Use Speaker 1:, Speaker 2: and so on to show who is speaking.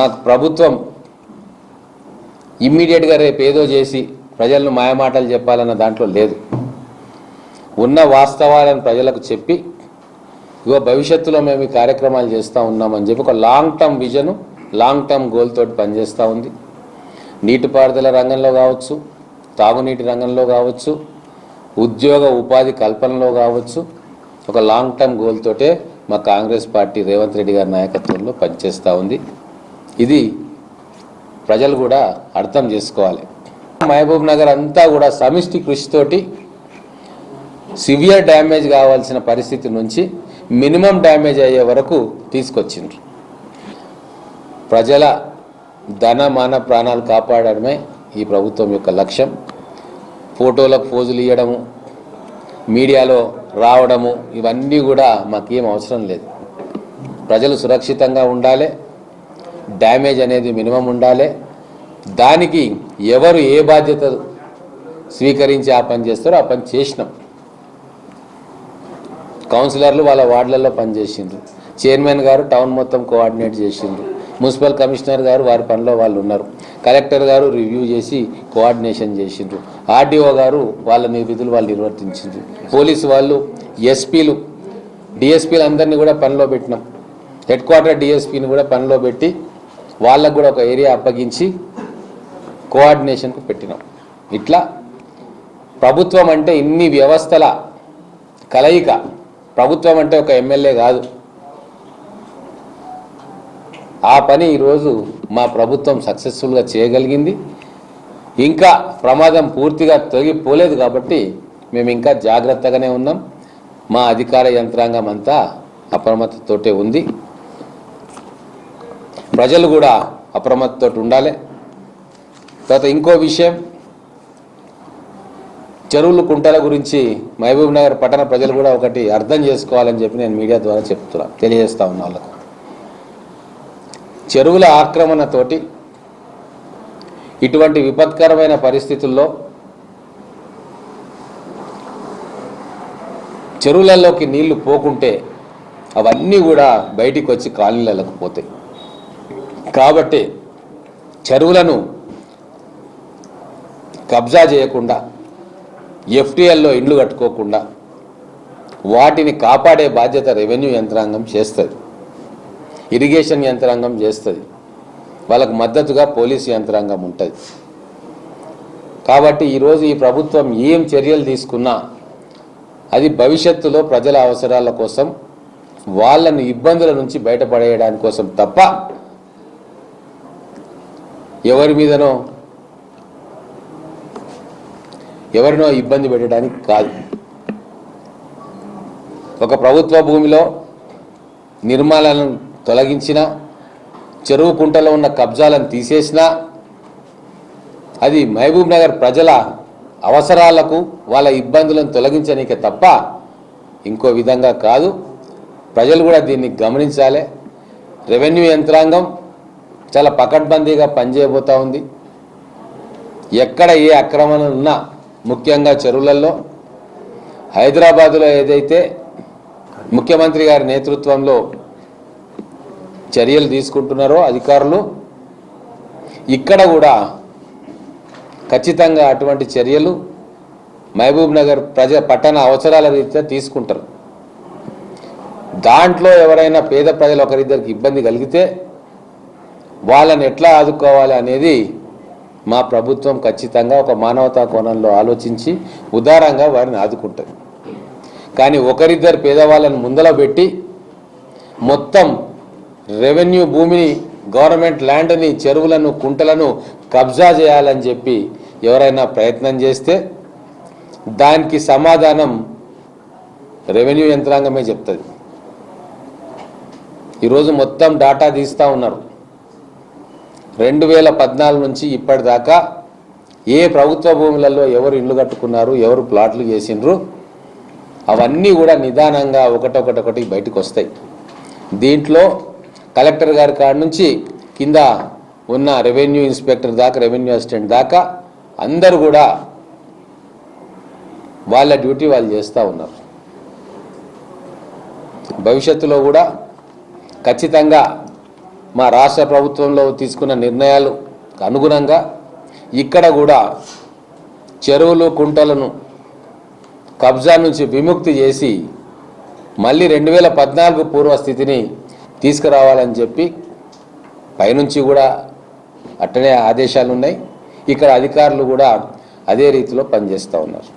Speaker 1: మాకు ప్రభుత్వం ఇమ్మీడియట్గా రేపు ఏదో చేసి ప్రజలను మాయమాటలు చెప్పాలన్న దాంట్లో లేదు. ఉన్న వాస్తవాలను ప్రజలకు చెప్పి ఇగో భవిష్యత్తులో మేము ఈ కార్యక్రమాలు చేస్తూ ఉన్నామని చెప్పి ఒక long term vision long term goal తోటి పనిచేస్తూ ఉంది. నీటిపారుదల రంగంలో కావచ్చు తాగునీటి రంగంలో కావచ్చు ఉద్యోగ ఉపాధి కల్పనలో కావచ్చు ఒక లాంగ్ టర్మ్ గోల్ తోటే మా కాంగ్రెస్ పార్టీ రేవంత్ రెడ్డి గారి నాయకత్వంలో పనిచేస్తూ ఉంది. ఇది ప్రజలు కూడా అర్థం చేసుకోవాలి. మహబూబ్ నగర్ అంతా కూడా సమిష్టి కృషితోటి సివియర్ డ్యామేజ్ కావాల్సిన పరిస్థితి నుంచి మినిమం డ్యామేజ్ అయ్యే వరకు తీసుకొచ్చిండ్రు. ప్రజల ధన మాన ప్రాణాలు కాపాడడమే ఈ ప్రభుత్వం యొక్క లక్ష్యం. ఫోటోలకు పోజులు ఇవ్వడము మీడియాలో రావడము ఇవన్నీ కూడా మాకేం అవసరం లేదు. ప్రజలు సురక్షితంగా ఉండాలి. డ్యామేజ్ అనేది మినిమం ఉండాలి. దానికి ఎవరు ఏ బాధ్యత స్వీకరించి ఆ పని చేస్తారో ఆ పని చేసినాం. కౌన్సిలర్లు వాళ్ళ వార్డులలో పనిచేసిండ్రు చైర్మన్ గారు టౌన్ మొత్తం కోఆర్డినేట్ చేసిండ్రు. మున్సిపల్ కమిషనర్ గారు వారి పనిలో వాళ్ళు ఉన్నారు. కలెక్టర్ గారు రివ్యూ చేసి కోఆర్డినేషన్ చేసిండ్రు. ఆర్డీఓ గారు వాళ్ళ విధులు వాళ్ళు నిర్వర్తించిండ్రు. పోలీసు వాళ్ళు ఎస్పీలు డిఎస్పీలు అందరినీ కూడా పనిలో పెట్టినాం. హెడ్ క్వార్టర్ డిఎస్పీని కూడా పనిలో పెట్టి వాళ్ళకు కూడా ఒక ఏరియా అప్పగించి కోఆర్డినేషన్కు పెట్టినాం. ఇట్లా ప్రభుత్వం అంటే ఇన్ని వ్యవస్థల కలయిక. ప్రభుత్వం అంటే ఒక ఎమ్మెల్యే కాదు. ఆ పని ఈరోజు మా ప్రభుత్వం సక్సెస్ఫుల్గా చేయగలిగింది. ఇంకా ప్రమాదం పూర్తిగా తొలగిపోలేదు కాబట్టి మేము ఇంకా జాగ్రత్తగానే ఉన్నాం. మా అధికార యంత్రాంగం అంతా అప్రమత్తతోటే ఉంది. ప్రజలు కూడా అప్రమత్తతో ఉండాలి. తర్వాత ఇంకో విషయం చెరువులు కుంటల గురించి మహబూబ్ నగర్ పట్టణ ప్రజలు కూడా ఒకటి అర్థం చేసుకోవాలని చెప్పి నేను మీడియా ద్వారా చెప్తున్నా తెలియజేస్తా ఉన్నా వాళ్ళకు. చెరువుల ఆక్రమణతోటి ఇటువంటి విపత్కరమైన పరిస్థితుల్లో చెరువులలోకి నీళ్ళు పోకుంటే అవన్నీ కూడా బయటికి వచ్చి కాలనీలకు పోతాయి. కాబట్టి చెరువులను కబ్జా చేయకుండా ఎఫ్టీఎల్లో ఇండ్లు కట్టుకోకుండా వాటిని కాపాడే బాధ్యత రెవెన్యూ యంత్రాంగం చేస్తుంది. ఇరిగేషన్ యంత్రాంగం చేస్తుంది. వాళ్ళకు మద్దతుగా పోలీసు యంత్రాంగం ఉంటుంది. కాబట్టి ఈరోజు ఈ ప్రభుత్వం ఏం చర్యలు తీసుకున్నా అది భవిష్యత్తులో ప్రజల అవసరాల కోసం వాళ్ళను ఇబ్బందుల నుంచి బయటపడేయడానికి కోసం తప్ప ఎవరి మీదనో ఎవరినో ఇబ్బంది పెట్టడానికి కాదు. ఒక ప్రభుత్వ భూమిలో నిర్మాణాలను తొలగించిన చెరువు కుంటలో ఉన్న కబ్జాలను తీసేసినా అది మహబూబ్ నగర్ ప్రజల అవసరాలకు వాళ్ళ ఇబ్బందులను తొలగించనీకే తప్ప ఇంకో విధంగా కాదు. ప్రజలు కూడా దీన్ని గమనించాలి. రెవెన్యూ యంత్రాంగం చాలా పకడ్బందీగా పనిచేయబోతూ ఉంది. ఎక్కడ ఏ అక్రమణలు ఉన్నా ముఖ్యంగా చెరువులలో హైదరాబాదులో ఏదైతే ముఖ్యమంత్రి గారి నేతృత్వంలో చర్యలు తీసుకుంటున్నారో అధికారులు ఇక్కడ కూడా ఖచ్చితంగా అటువంటి చర్యలు మహబూబ్ నగర్ ప్రజ పట్టణ అవసరాల రీత్యా తీసుకుంటారు. దాంట్లో ఎవరైనా పేద ప్రజలు ఒకరిద్దరికి ఇబ్బంది కలిగితే వాళ్ళని ఎట్లా ఆదుకోవాలి అనేది మా ప్రభుత్వం ఖచ్చితంగా ఒక మానవతా కోణంలో ఆలోచించి ఉదారంగా వారిని ఆదుకుంటుంది. కానీ ఒకరిద్దరు పేదవాళ్ళని ముందల పెట్టి మొత్తం రెవెన్యూ భూమిని గవర్నమెంట్ ల్యాండ్ని చెరువులను కుంటలను కబ్జా చేయాలని చెప్పి ఎవరైనా ప్రయత్నం చేస్తే దానికి సమాధానం రెవెన్యూ యంత్రాంగమే చెప్తుంది. ఈరోజు మొత్తం డాటా తీస్తూ ఉన్నారు. రెండు వేల పద్నాలుగు నుంచి ఇప్పటిదాకా ఏ ప్రభుత్వ భూములలో ఎవరు ఇల్లు కట్టుకున్నారు ఎవరు ప్లాట్లు చేసిండ్రు అవన్నీ కూడా నిదానంగా ఒకటొకటొకటి బయటకు వస్తాయి దీంట్లో కలెక్టర్ గారి కాడ నుంచి కింద ఉన్న రెవెన్యూ ఇన్స్పెక్టర్ దాకా రెవెన్యూ అసిస్టెంట్ దాకా అందరూ కూడా వాళ్ళ డ్యూటీ వాళ్ళు చేస్తూ ఉన్నారు. భవిష్యత్తులో కూడా ఖచ్చితంగా మా రాష్ట్ర ప్రభుత్వంలో తీసుకున్న నిర్ణయాలు అనుగుణంగా ఇక్కడ కూడా చెరువులు కుంటలను కబ్జా నుంచి విముక్తి చేసి మళ్ళీ రెండు వేల పద్నాలుగు పూర్వస్థితిని తీసుకురావాలని చెప్పి పైనుంచి కూడా అట్టనే ఆదేశాలు ఉన్నాయి ఇక్కడ అధికారులు కూడా అదే రీతిలో పనిచేస్తూ ఉన్నారు.